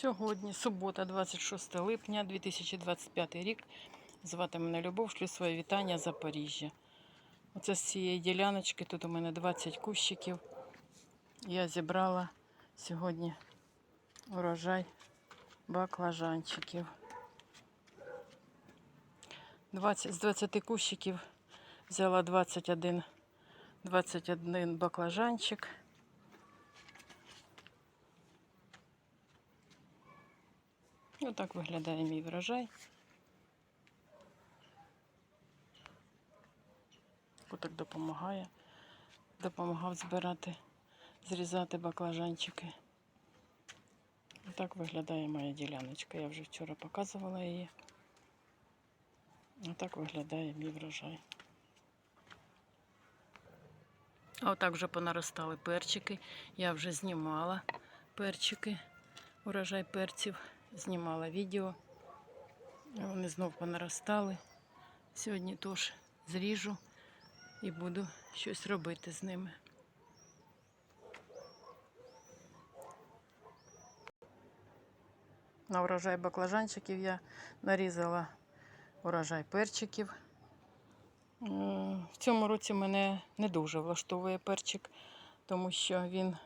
Сьогодні субота, 26 липня 2025 рік. Звати мене Любов, шлю своє вітання Запоріжжя. Оце з цієї діляночки, тут у мене 20 кущиків. Я зібрала сьогодні урожай баклажанчиків. 20, з 20 кущиків взяла 21, 21 баклажанчик. Отак виглядає мій врожай. Отак допомагає. Допомагав збирати, зрізати баклажанчики. Отак виглядає моя діляночка. Я вже вчора показувала її. Отак виглядає мій врожай. А отак вже понаростали перчики. Я вже знімала перчики, урожай перців, знімала відео. Вони знов понаростали. Сьогодні теж зріжу і буду щось робити з ними. На урожай баклажанчиків я нарізала урожай перчиків. В цьому році мене не дуже влаштовує перчик, тому що він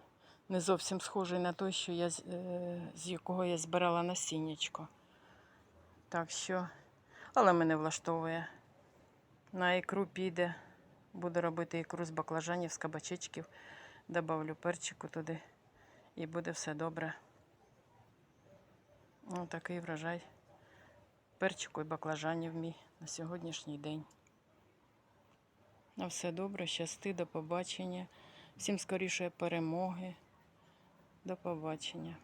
не зовсім схожий на той, що я, з- е, якого я збирала насіннячко. Так що, але мене влаштовує. На ікру піде. Буду робити ікру з баклажанів, з кабачечків. Добавлю перчику туди і буде все добре. Ось такий врожай перчику і баклажанів мій на сьогоднішній день. На все добре, щасти, до побачення. Всім скорішої перемоги. До побачення.